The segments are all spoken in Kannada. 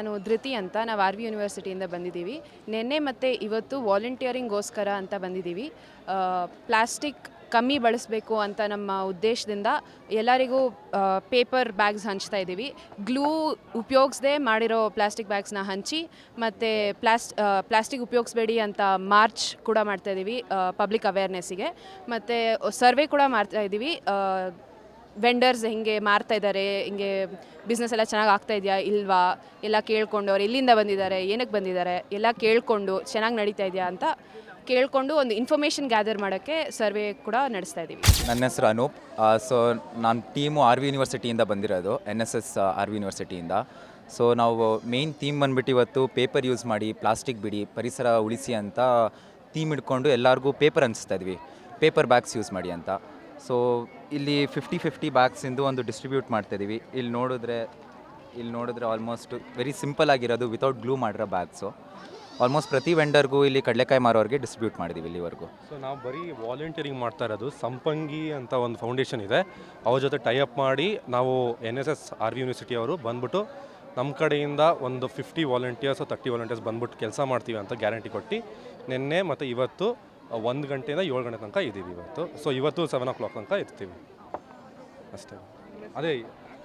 ನಾನು ಧೃತಿ ಅಂತ. ನಾವು ಆರ್ ವಿ ಯೂನಿವರ್ಸಿಟಿಯಿಂದ ಬಂದಿದ್ದೀವಿ. ನಿನ್ನೆ ಮತ್ತು ಇವತ್ತು ವಾಲಂಟಿಯರಿಂಗ್ಗೋಸ್ಕರ ಅಂತ ಬಂದಿದ್ದೀವಿ. ಪ್ಲಾಸ್ಟಿಕ್ ಕಮ್ಮಿ ಬಳಸಬೇಕು ಅಂತ ನಮ್ಮ ಉದ್ದೇಶದಿಂದ ಎಲ್ಲರಿಗೂ ಪೇಪರ್ ಬ್ಯಾಗ್ಸ್ ಹಂಚ್ತಾ ಇದ್ದೀವಿ. ಗ್ಲೂ ಉಪಯೋಗಿಸದೆ ಮಾಡಿರೋ ಪ್ಲಾಸ್ಟಿಕ್ ಬ್ಯಾಗ್ಸ್ನ ಹಂಚಿ ಮತ್ತು ಪ್ಲಾಸ್ ಪ್ಲಾಸ್ಟಿಕ್ ಉಪಯೋಗಿಸ್ಬೇಡಿ ಅಂತ ಮಾರ್ಚ್ ಕೂಡ ಮಾಡ್ತಾ ಇದ್ದೀವಿ ಪಬ್ಲಿಕ್ ಅವೇರ್ನೆಸ್ಸಿಗೆ. ಮತ್ತು ಸರ್ವೆ ಕೂಡ ಮಾಡ್ತಾ ಇದ್ದೀವಿ ವೆಂಡರ್ಸ್ ಹಿಂಗೆ ಮಾರ್ತಾ ಇದ್ದಾರೆ ಹಿಂಗೆ ಬಿಸ್ನೆಸ್ ಎಲ್ಲ ಚೆನ್ನಾಗಿ ಆಗ್ತಾ ಇದೆಯಾ, ಇಲ್ವಾ? ಎಲ್ಲ ಕೇಳಿಕೊಂಡು ಅವ್ರು ಎಲ್ಲಿಂದ ಬಂದಿದ್ದಾರೆ, ಏನಕ್ಕೆ ಬಂದಿದ್ದಾರೆ? ಎಲ್ಲ ಕೇಳಿಕೊಂಡು ಚೆನ್ನಾಗಿ ನಡೀತಾ ಇದೆಯಾ ಅಂತ ಕೇಳಿಕೊಂಡು ಒಂದು ಇನ್ಫಾರ್ಮೇಷನ್ ಗ್ಯಾದರ್ ಮಾಡೋಕ್ಕೆ ಸರ್ವೆ ಕೂಡ ನಡೆಸ್ತಾ ಇದ್ದೀವಿ ನನ್ನ ಹೆಸರು ಅನೂಪ್. ಸೊ ನಾನು ಟೀಮು ಆರ್ ವಿ ಯೂನಿವರ್ಸಿಟಿಯಿಂದ ಬಂದಿರೋದು N S S R V ಯೂನಿವರ್ಸಿಟಿಯಿಂದ so ನಾವು ಮೇನ್ ಥೀಮ್ ಬಂದ್ಬಿಟ್ಟು ಇವತ್ತು ಪೇಪರ್ ಯೂಸ್ ಮಾಡಿ ಪ್ಲಾಸ್ಟಿಕ್ ಬಿಡಿ, ಪರಿಸರ ಉಳಿಸಿ ಅಂತ ಥೀಮ್ ಇಟ್ಕೊಂಡು ಎಲ್ಲರಿಗೂ ಪೇಪರ್ ಅನಿಸ್ತಾ ಇದ್ವಿ. ಪೇಪರ್ ಬ್ಯಾಗ್ಸ್ ಯೂಸ್ ಮಾಡಿ ಅಂತ. ಸೊ ಇಲ್ಲಿ ಫಿಫ್ಟಿ ಫಿಫ್ಟಿ ಬ್ಯಾಗ್ಸಿಂದು ಒಂದು ಡಿಸ್ಟ್ರಿಬ್ಯೂಟ್ ಮಾಡ್ತಾಯಿದ್ದೀವಿ ಇಲ್ಲಿ ನೋಡಿದ್ರೆ ಇಲ್ಲಿ ನೋಡಿದ್ರೆ ಆಲ್ಮೋಸ್ಟ್ ವೆರಿ ಸಿಂಪಲ್ ಆಗಿರೋದು ವಿತೌಟ್ ಗ್ಲೂ ಮಾಡಿರೋ ಬ್ಯಾಗ್ಸು ಆಲ್ಮೋಸ್ಟ್ ಪ್ರತಿ ವೆಂಡರ್ಗೂ ಇಲ್ಲಿ ಕಡಲೆಕಾಯಿ ಮಾರೋರಿಗೆ ಡಿಸ್ಟ್ರಿಬ್ಯೂಟ್ ಮಾಡಿದ್ದೀವಿ ಇಲ್ಲಿವರೆಗೂ. ಸೊ ನಾವು ಬರೀ ವಾಲಂಟಿಯರಿಂಗ್ ಮಾಡ್ತಾ ಇರೋದು. ಸಂಪಂಗಿ ಅಂತ ಒಂದು ಫೌಂಡೇಶನ್ ಇದೆ. ಅವ್ರ ಜೊತೆ ಟೈ ಅಪ್ ಮಾಡಿ ನಾವು N S S R V university ಅವರು ಬಂದ್ಬಿಟ್ಟು ನಮ್ಮ ಕಡೆಯಿಂದ ಒಂದು ಫಿಫ್ಟಿ ವಾಲಂಟಿಯರ್ಸ್ ತರ್ಟಿ ವಾಲಂಟಿಯರ್ಸ್ ಬಂದ್ಬಿಟ್ಟು ಕೆಲಸ ಮಾಡ್ತೀವಿ ಅಂತ ಗ್ಯಾರಂಟಿ ಕೊಟ್ಟು ನಿನ್ನೆ ಮತ್ತು ಇವತ್ತು ಒಂದು ಗಂಟೆಯಿಂದ ಏಳು ಗಂಟೆ ತನಕ ಇದ್ದೀವಿ ಇವತ್ತು. ಸೊ ಇವತ್ತು ಸೆವೆನ್ ಓ ಕ್ಲಾಕ್ ತನಕ ಇರ್ತೀವಿ ಅಷ್ಟೇ. ಅದೇ,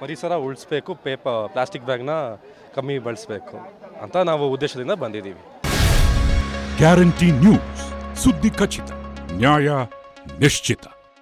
ಪರಿಸರ ಉಳಿಸ್ಬೇಕು ಪೇಪರ್ ಪ್ಲಾಸ್ಟಿಕ್ ಬ್ಯಾಗ್ನ ಕಮ್ಮಿ ಬಳಸಬೇಕು ಅಂತ ನಾವು ಉದ್ದೇಶದಿಂದ ಬಂದಿದ್ದೀವಿ. ಗ್ಯಾರಂಟಿ ನ್ಯೂಸ್ ಸುದ್ದಿ ಖಚಿತ, ನ್ಯಾಯ ನಿಶ್ಚಿತ.